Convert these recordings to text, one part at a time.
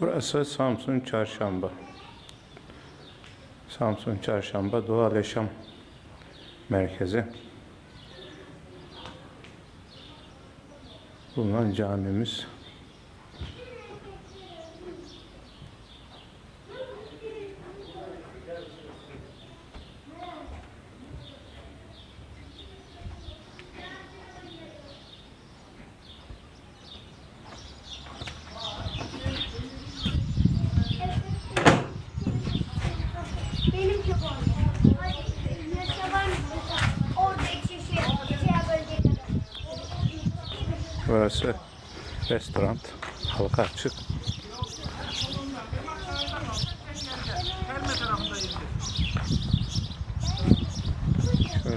Burası Samsun Çarşamba. Samsun Çarşamba Doğal Yaşam Merkezi. Bulunan camimiz. Benim çok oldu. Yaşa var mı? Orada iki şey, ikiye bölecek kadar. Burası restoran. Halka açık.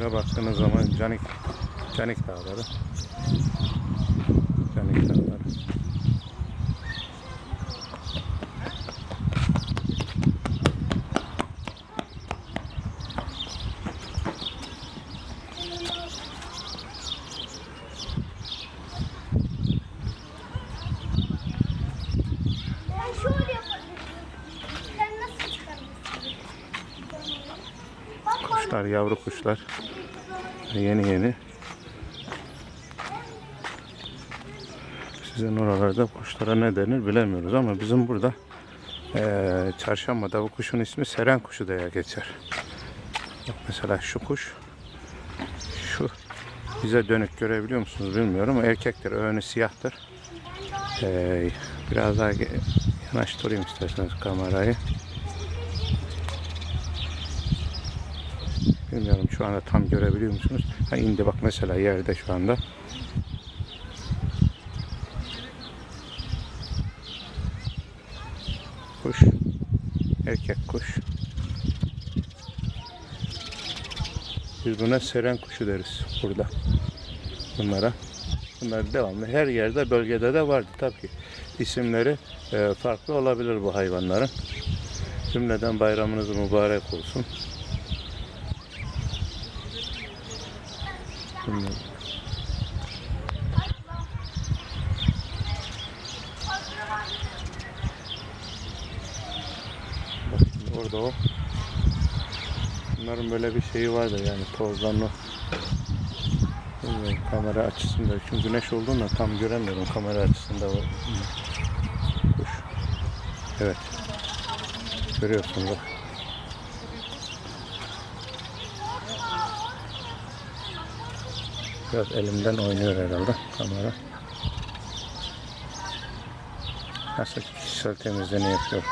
Şöyle baktığınız zaman Canik Canik Dağları. Canik Dağları. Kuşlar, yavru kuşlar. Yeni yeni. Sizin oralarda kuşlara ne denir bilemiyoruz ama bizim burada eee çarşambada bu kuşun ismi seren kuşu diye geçer. Mesela şu kuş şu bize dönük görebiliyor musunuz bilmiyorum erkektir. Önü siyahtır. Eee, biraz daha yanaştırayım isterseniz kamerayı. Bilmiyorum şu anda tam görebiliyor musunuz? Ha indi bak mesela yerde şu anda. Kuş. Erkek kuş. Biz buna seren kuşu deriz burada. Bunlara. Bunlar devamlı her yerde bölgede de vardı tabii ki. İsimleri e, farklı olabilir bu hayvanların. Cümleden bayramınız mübarek olsun. Şimdi orada o. Bunların böyle bir şeyi vardı yani tozlanma. Bilmiyorum kamera açısında. Çünkü güneş olduğunda tam göremiyorum kamera açısında. Kuş. Evet. Görüyorsunuz bak. Biraz elimden oynuyor herhalde kamera. Nasıl kişisel temizliğini yapıyor.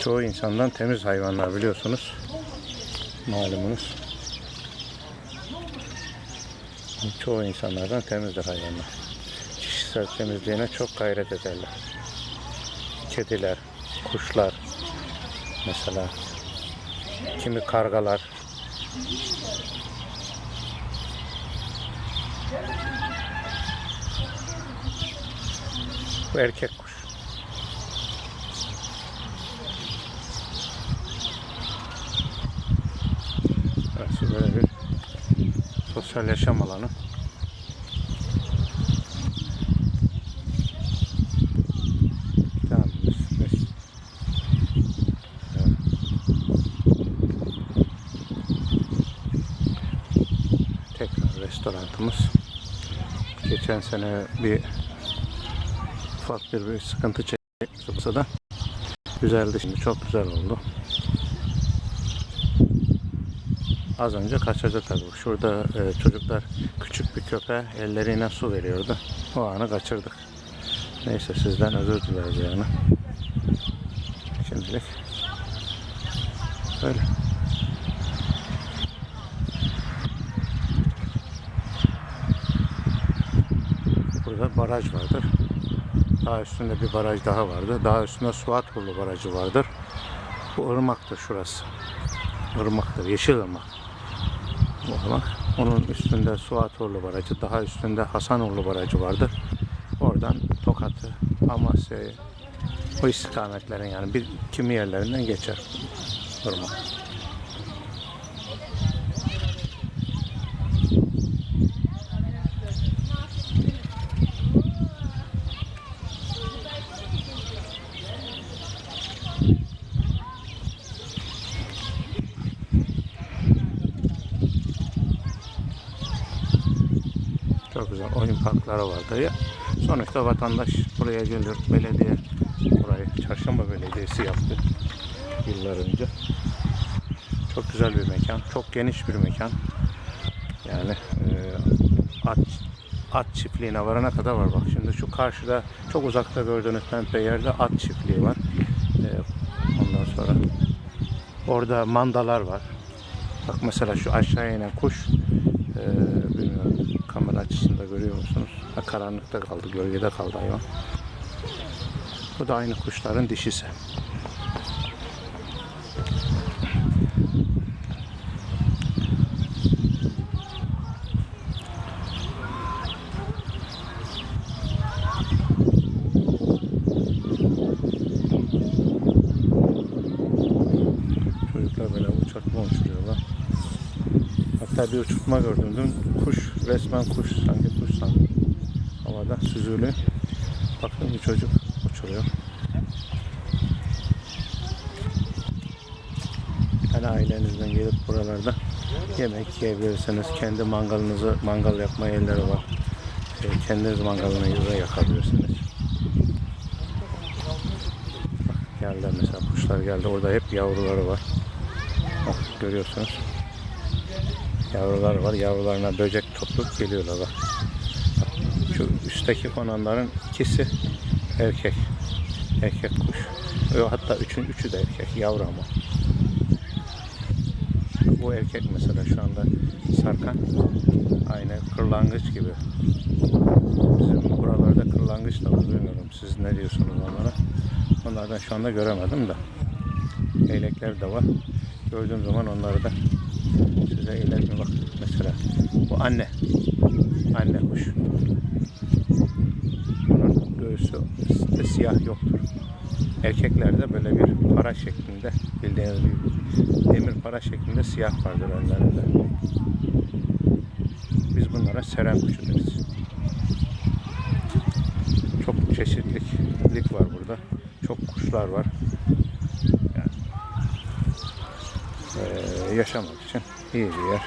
Çoğu insandan temiz hayvanlar biliyorsunuz. Malumunuz. Çoğu insanlardan temizdir hayvanlar. Kişisel temizliğine çok gayret ederler. Kediler, kuşlar, mesela kimi kargalar, Bu erkek kuş. Burası böyle bir sosyal yaşam alanı. Tamam, biz- biz- Evet. Tekrar restoranımız. Geçen sene bir ufak bir, bir sıkıntı olsa da güzeldi şimdi çok güzel oldu. Az önce kaçırdı tabii. Şurada e, çocuklar küçük bir köpeğe elleriyle su veriyordu. O anı kaçırdık. Neyse sizden özür dileriz yani. Şimdilik böyle. Burada baraj vardır. Daha üstünde bir baraj daha vardı. Daha üstünde Suatkurlu Barajı vardır. Bu ırmaktır şurası. Irmaktır. Yeşil ırmak. Bu ırmak. Onun üstünde Suatkurlu Barajı. Daha üstünde Hasanoğlu Barajı vardır. Oradan Tokat'ı, Amasya'yı o istikametlerin yani bir kimi yerlerinden geçer ırmak. Çok güzel oyun parkları vardı. Ya, sonuçta vatandaş buraya gelir. Belediye burayı Çarşamba Belediyesi yaptı yıllar önce. Çok güzel bir mekan. Çok geniş bir mekan. Yani e, at at çiftliğine varana kadar var. Bak şimdi şu karşıda çok uzakta gördüğünüz pembe yerde at çiftliği var. E, ondan sonra orada mandalar var. Bak mesela şu aşağıya inen kuş e, bilmiyorum kamera açısında görüyor musunuz? Ha, karanlıkta kaldı, gölgede kaldı hayvan. Bu da aynı kuşların dişisi. Çocuklar böyle uçurtma uçuruyorlar. Hatta bir uçurtma gördüm dün. Kuş, resmen kuş, sanki kuş sanki. Havada süzülü. Baktım bir çocuk uçuruyor. Yani ailenizden gelip buralarda yemek yiyebilirsiniz. Kendi mangalınızı, mangal yapma yerleri var. Ee, Kendiniz mangalınızı yakabilirsiniz. Geldi mesela kuşlar geldi. Orada hep yavruları var. Bak görüyorsunuz. Yavrular var. Yavrularına böcek toplayıp geliyorlar bak. Şu üstteki konanların ikisi erkek. Erkek kuş. Hatta üçün üçü de erkek. Yavru ama. Bu erkek mesela şu anda sarkan. Aynı kırlangıç gibi. Bizim buralarda kırlangıç da var. Bilmiyorum siz ne diyorsunuz onlara. Onlardan şu anda göremedim de. Leylekler de var. Gördüğüm zaman onları da size iletme bak mesela. Bu anne. Anne kuş. Bunun göğsü de siyah yoktur. Erkeklerde böyle bir para şeklinde bildiğiniz bir demir para şeklinde siyah vardır önlerinde. Biz bunlara seren kuşu deriz. Çok çeşitlilik var burada. Çok kuşlar var. Yani, eee, yaşamak için iyi bir yer.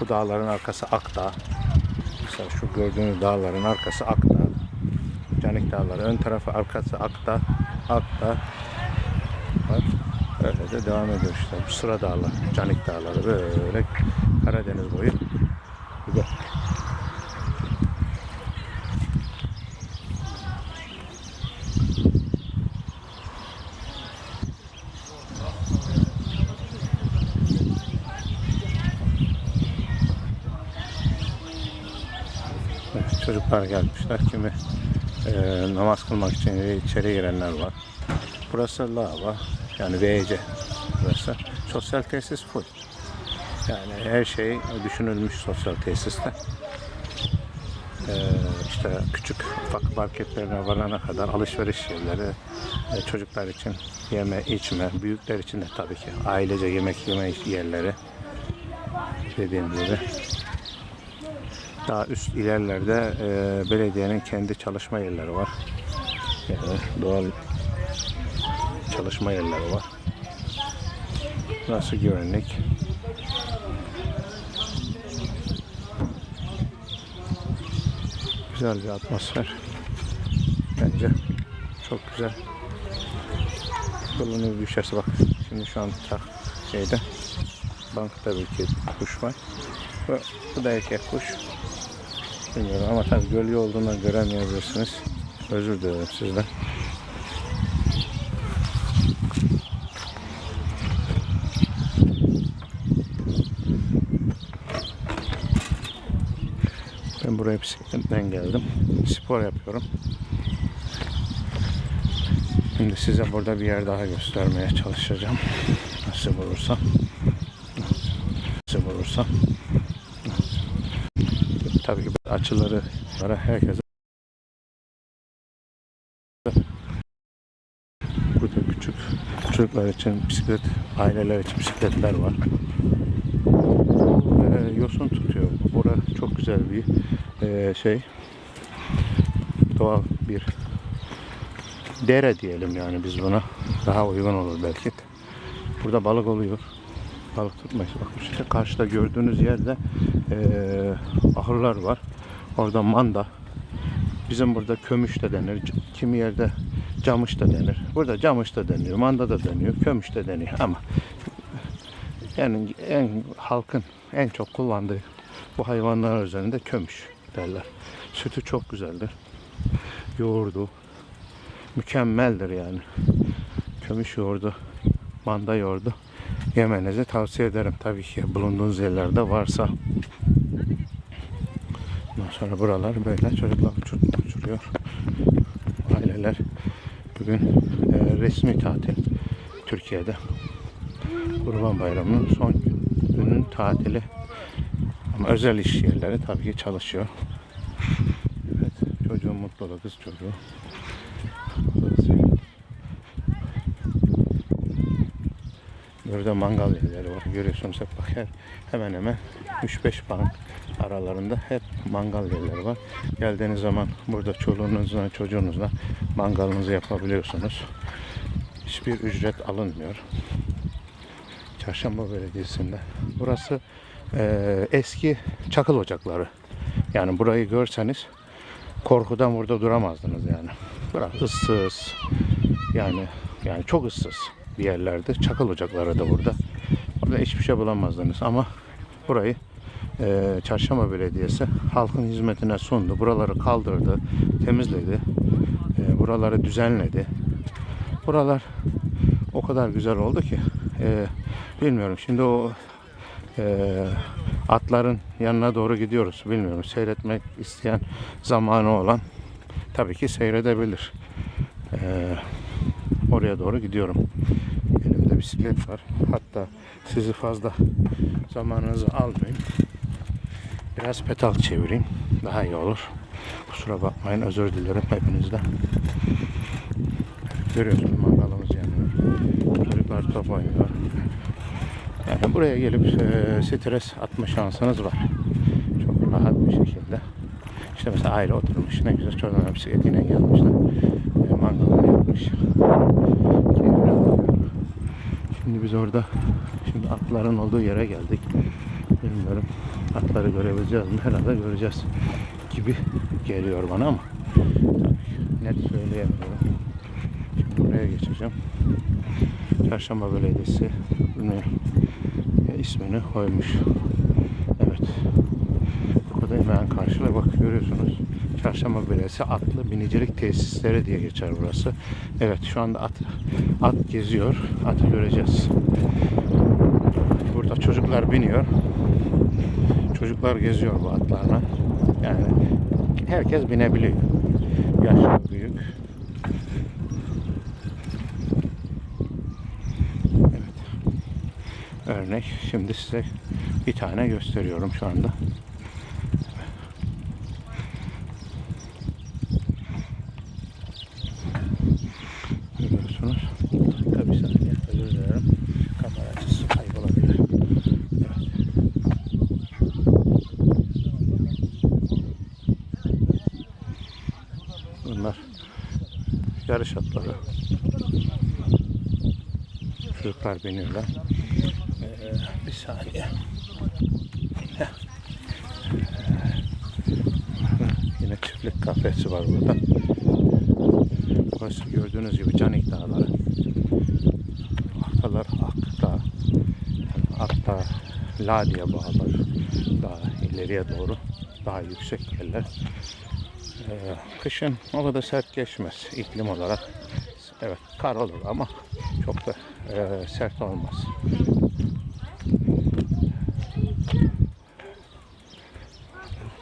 Bu dağların arkası Akdağ. Mesela şu gördüğünüz dağların arkası Akdağ. Canik Dağları. Ön tarafı arkası Akdağ. Akdağ var. Öyle de devam ediyor işte. Bu sıra dağlar. Canik Dağları böyle Karadeniz boyu. Güzel. Çocuklar gelmişler. Kimi e, namaz kılmak için içeri girenler var. Burası lava. Yani VC. Burası. Sosyal tesis full. Yani her şey düşünülmüş sosyal tesiste. E, işte küçük ufak marketlerine varana kadar alışveriş yerleri, e, çocuklar için yeme, içme, büyükler için de tabii ki ailece yemek yeme yerleri dediğim gibi. Daha üst ilerlerde e, belediyenin kendi çalışma yerleri var. Yani doğal çalışma yerleri var. Burası güvenlik. Güzel bir atmosfer. Bence çok güzel. Yolunu düşerse bak. Şimdi şu an tak şeyde bankta bir kuş var. Bu, bu da erkek kuş. Bilmiyorum ama tabii gölge olduğundan göremeyebilirsiniz. Özür dilerim sizden. Ben buraya bisikletten geldim. Spor yapıyorum. Şimdi size burada bir yer daha göstermeye çalışacağım. Nasıl olursa. Nasıl olursa. Tabii ki açıları herkese burada küçük çocuklar için bisiklet, aileler için bisikletler var. Ee, yosun tutuyor. Bura çok güzel bir ee, şey. Doğal bir dere diyelim yani biz buna. Daha uygun olur belki. Burada balık oluyor. Balık tutmayız. Bak işte karşıda gördüğünüz yerde ee, ahırlar var. Orada manda. Bizim burada kömüş de denir. Kimi yerde camış da denir. Burada camış da deniyor. Manda da deniyor. Kömüş de deniyor ama yani en halkın en çok kullandığı bu hayvanlar üzerinde kömüş derler. Sütü çok güzeldir. Yoğurdu mükemmeldir yani. Kömüş yoğurdu, manda yoğurdu yemenizi tavsiye ederim. Tabii ki bulunduğunuz yerlerde varsa. Ondan sonra buralar böyle çocuklar uçur- uçuruyor. Aileler bugün e, resmi tatil Türkiye'de. Kurban Bayramı'nın son günün tatili. Ama özel iş yerleri tabii ki çalışıyor. Evet, çocuğun mutluluğu, kız çocuğu. Burası. Burada mangal yerleri var. Görüyorsunuz hep bak her, hemen hemen 3-5 park aralarında hep mangal yerleri var. Geldiğiniz zaman burada çoluğunuzla çocuğunuzla mangalınızı yapabiliyorsunuz. Hiçbir ücret alınmıyor. Çarşamba Belediyesi'nde. Burası eee, eski çakıl ocakları. Yani burayı görseniz korkudan burada duramazdınız yani. Burası ıssız. Yani yani çok ıssız bir yerlerde. Çakıl ocakları da burada. Burada hiçbir şey bulamazdınız ama burayı eee, Çarşamba Belediyesi halkın hizmetine sundu. Buraları kaldırdı, temizledi. eee, buraları düzenledi. Buralar o kadar güzel oldu ki eee, bilmiyorum şimdi o eee, atların yanına doğru gidiyoruz. Bilmiyorum seyretmek isteyen zamanı olan tabii ki seyredebilir. Eee, oraya doğru gidiyorum. Elimde bisiklet var. Hatta sizi fazla zamanınızı almayayım. Biraz pedal çevireyim. Daha iyi olur. Kusura bakmayın. Özür dilerim hepinizden. Görüyorsunuz mangalımız yanıyor. Çocuklar top oynuyor. Yani buraya gelip e, stres atma şansınız var. Çok rahat bir şekilde. İşte mesela aile oturmuş. Ne güzel çocuklar bisikletiyle gelmişler. Bakıyor. Şimdi biz orada şimdi atların olduğu yere geldik. Bilmiyorum. Atları görebileceğiz mi? Herhalde göreceğiz gibi geliyor bana ama net söyleyemiyorum. Şimdi buraya geçeceğim. Çarşamba Belediyesi bunu ismini koymuş. Evet. Burada hemen karşıda bak görüyorsunuz. Çarşamba Belediyesi atlı binicilik tesisleri diye geçer burası. Evet şu anda at at geziyor. Atı göreceğiz. Burada çocuklar biniyor. Çocuklar geziyor bu atlarla. Yani herkes binebiliyor. Yaşlı, büyük. örnek. Şimdi size bir tane gösteriyorum şu anda. Görüyorsunuz. Tabii saniye özür dilerim. Kamera açısı kaybolabilir. Evet. Bunlar yarış atları. Çocuklar biniyorlar. Ee, bir saniye. Yine çiftlik kafesi var burada. Burası gördüğünüz gibi Canik Dağları. Arkalar Akdağ. Akdağ Ladi'ye bağlar. Daha ileriye doğru. Daha yüksek yerler. Ee, kışın o kadar sert geçmez iklim olarak. Evet kar olur ama çok da e, sert olmaz.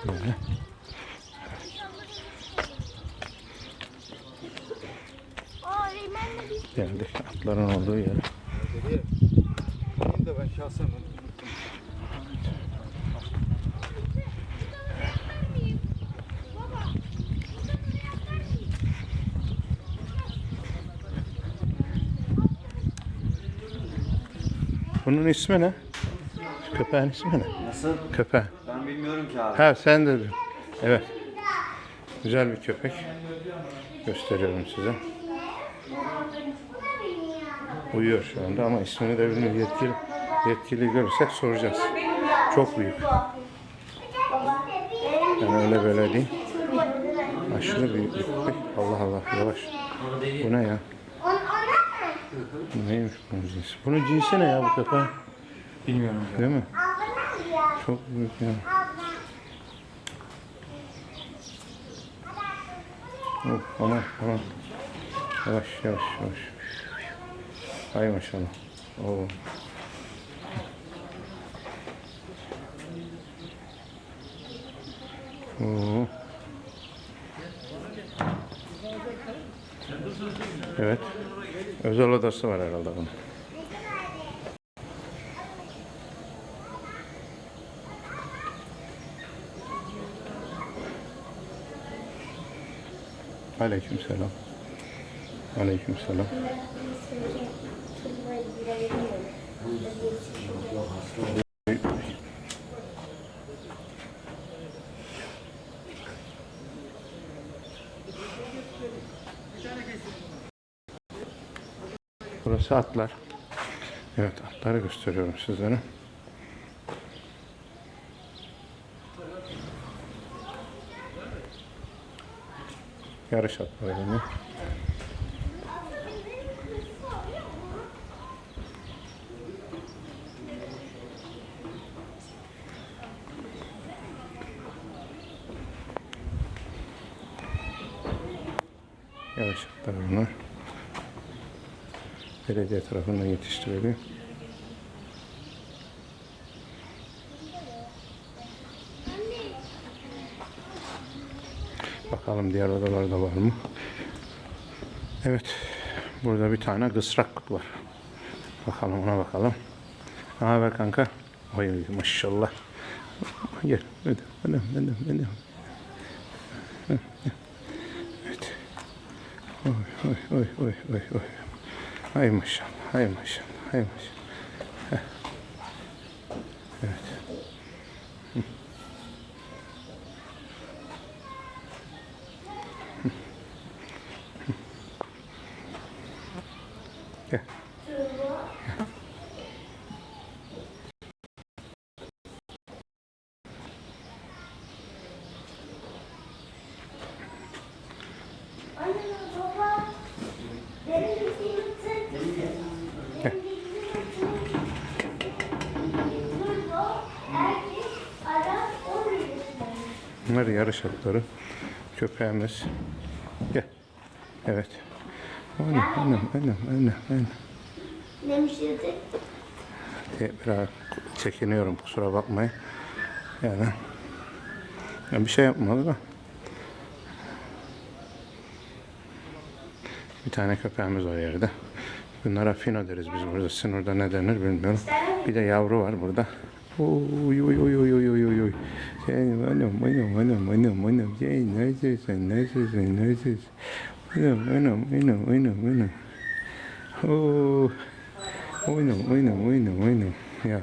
Böyle. Geldik atların olduğu yere. Benim de ben şahsen unuttum. Bunun ismi ne? Köpeğin ismi ne? Nasıl? Köpeğin. Ben bilmiyorum ki abi. Ha sen de Evet. Güzel bir köpek. Gösteriyorum size. Uyuyor şu anda ama ismini de bilmiyorum. Yetkili, yetkili görürsek soracağız. Çok büyük. Yani öyle böyle değil. Aşırı büyük bir köpek. Allah Allah yavaş. Bu ne ya? On, ona mı? Bu neymiş bunun cinsi? Bunun cinsi ne ya bu köpeğin? Bilmiyorum ya. Değil mi? Çok büyük ya. Oh, aman aman. Yavaş yavaş yavaş. Hay maşallah. Oo. Oo. Evet. Özel odası var herhalde bunun. Aleyküm selam. Aleyküm selam. Burası atlar. Evet atları gösteriyorum sizlere. Yarış atları yani. Yarış atları bunlar. Belediye tarafından yetiştiriliyor. Bakalım diğer odalarda var mı? Evet. Burada bir tane kısrak var. Bakalım ona bakalım. Ne haber kanka? Oy maşallah. Gel. Hadi. Hadi. Hadi. Hadi. Evet. Oy oy oy oy oy oy. Hay maşallah. Hay maşallah. Hay maşallah. Heh. Evet. Hı. Hı. Hı. Gel. Anne baba. Benim bildiğim Gel. Erkek, Arap, on yaşında. Bunlar yarış atları. Köpeğimiz. Gel. Evet. Anam, anam, anam, anam, anam. Demişti. diye biraz çekiniyorum kusura bakmayın. Yani ya bir şey yapmadı da. Bir tane köpeğimiz var yerde. Bunlara fino deriz biz burada. Sizin orada ne denir bilmiyorum. Bir de yavru var burada. Oy oy oy oy oy oy oy. Şey, anam anam anam anam anam. Şey, nasılsın nasılsın nasılsın? Anam anam anam anam anam. Oo. Oynam, oynam, oynam, oynam. Ya.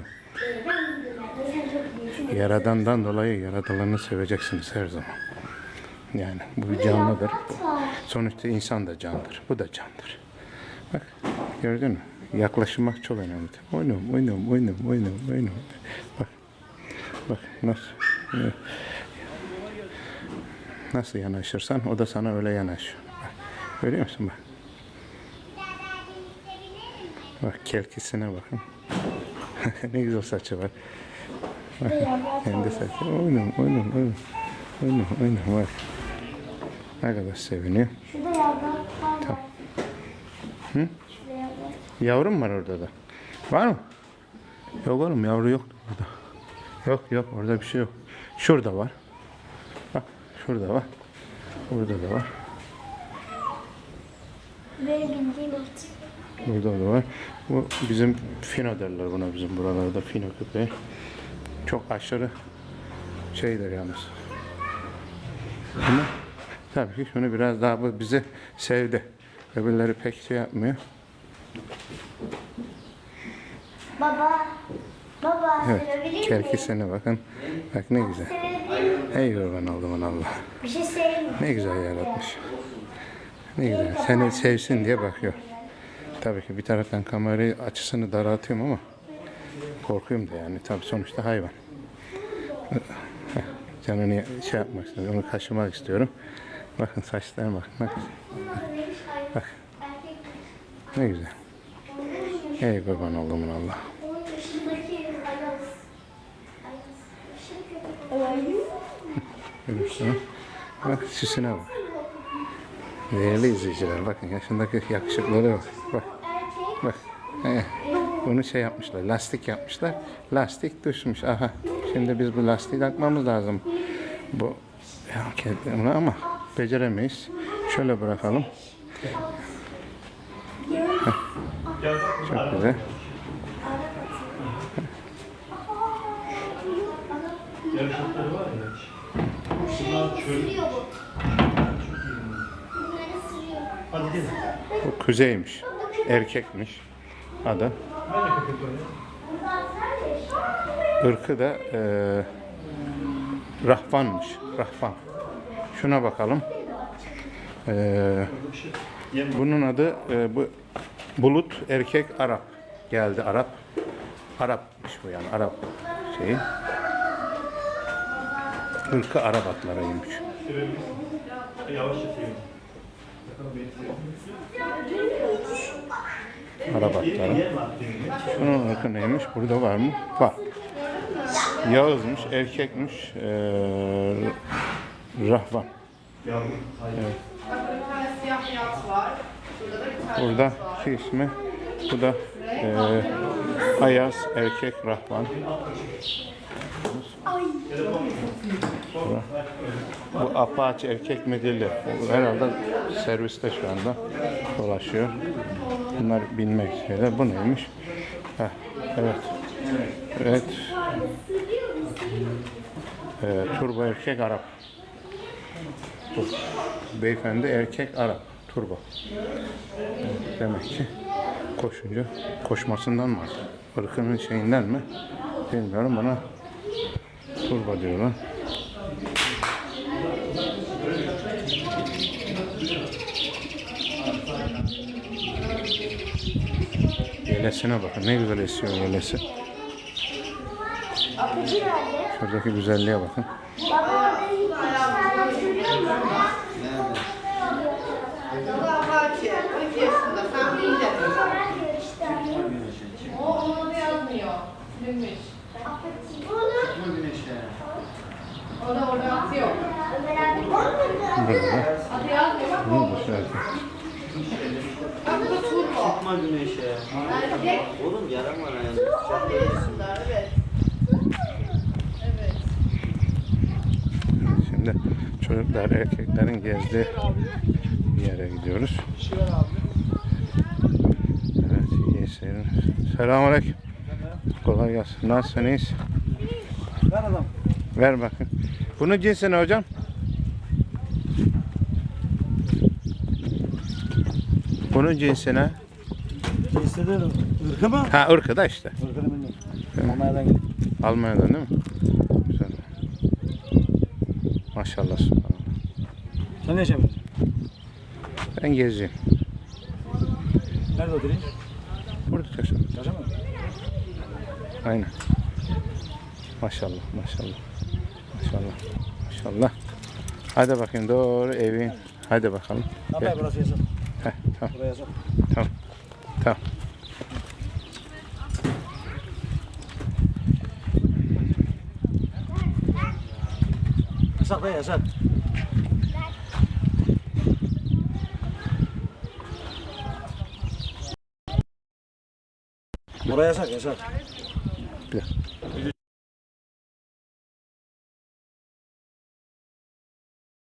Yaradandan dolayı yaratılanı seveceksiniz her zaman. Yani bu canlıdır. Sonuçta insan da candır. Bu da candır. Bak gördün mü? Yaklaşmak çok önemli. Oynam, oynam, oynam, oynam, oynam. Bak. Bak nasıl. Nasıl yanaşırsan o da sana öyle yanaşıyor. Bak. Görüyor musun bak. Bak kelkisine bakın. ne güzel saçı var. Bak, kendi saçı. Oynam, oynam, oynam. Oynam, oynam bak. Ne kadar seviniyor. Şurada yavru var. Hı? Yavrum var orada da. Var mı? Yok oğlum yavru yok burada. Yok yok orada bir şey yok. Şurada var. Bak şurada var. Burada da var. Benim bildiğim. Burada da var. Bu bizim fino derler buna bizim buralarda fino köpeği. Çok aşırı şeydir yalnız. Ama tabii ki şunu biraz daha bu bizi sevdi. Öbürleri pek şey yapmıyor. Baba. Baba Evet. Kerkisine bakın. Bak ne güzel. Ey kurban oldum Allah. Bir şey mi? Ne güzel yaratmış. Ne güzel. Seni sevsin diye bakıyor. Tabii ki bir taraftan kamerayı açısını daraltıyorum ama korkuyorum da yani. Tabii sonuçta hayvan. Canını şey yapmak istiyorum. Onu kaşımak istiyorum. Bakın saçlarına bakın. Bak, bak. Ne güzel. Ey kurban olduğumun Allah. Görüyorsun. Bak süsüne bak. Değerli izleyiciler bakın yaşındaki yakışıkları bak. Bak. Bak. He. Bunu şey yapmışlar. Lastik yapmışlar. Lastik düşmüş. Aha. Şimdi biz bu lastiği takmamız lazım. Bu kendine ama beceremeyiz. Şöyle bırakalım. Çok güzel. Bu kuzeymiş. Erkekmiş. Adı. Irkı da e, rahvanmış. Rahvan. Şuna bakalım. E, bunun adı e, bu bulut erkek Arap. Geldi Arap. Arapmış bu yani Arap şeyi. Irkı Arap atlarıymış. Arap atları. Şunun ırkı neymiş? Burada var mı? Var. Yağızmış, erkekmiş. Ee, rahvan. Bir tane siyah beyaz var. Burada Burada şey ismi. Bu da ee, Ayaz, erkek. Burada. Bu Apache erkek midilli. Bu herhalde serviste şu anda dolaşıyor. Bunlar binmek şeyler. Bu neymiş? Heh, evet. Evet. Ee, turbo erkek Arap. Bu beyefendi erkek Arap. Turbo. Demek ki koşunca koşmasından mı? Irkının şeyinden mi? Bilmiyorum bana turbo diyorlar. Yelesine bakın ne güzel esiyor yelesi. Şuradaki güzelliğe bakın. Baba orada hiç tane sürüyor mu? Daha Bahçe, 12 yaşında. Sen bileceksin. Nerede işte? O onun adı yazmıyor. Silinmiş. Apıcı. Bunu O da orada atı yok. Abi. Burada da Adı yazmıyor. Bak güzel. Bak bu da turbo. Atma güneşe. Erkek. Oğlum yaram var ayağında. 12 yaşında. Evet. Evet. Şimdi çocuklar erkeklerin gezdiği bir yere gidiyoruz. Evet iyi seyirler. Selamünaleyküm. Kolay gelsin. Nasılsınız? Ver adam. Ver bakın. Bunun cinsi ne hocam? Bunun cinsi ne? Hissederim. Irkı mı? Ha ırkı da işte. Irkını bilmiyorum. Almanya'dan geldim. Almanya'dan değil mi? Güzel. Maşallah. Sen ne yaşamıyorsun? Ben gezeceğim. Nerede oturuyorsun? Burada yaşıyorum. Aynen. Maşallah, maşallah. Maşallah, maşallah. Hadi bakayım doğru evin. Hadi bakalım. Ne Gel. burası yasak. Heh, tamam, Buraya yasak. tamam. Tamam. Yasak da yasak. Buraya yasak yasak. Bir dakika.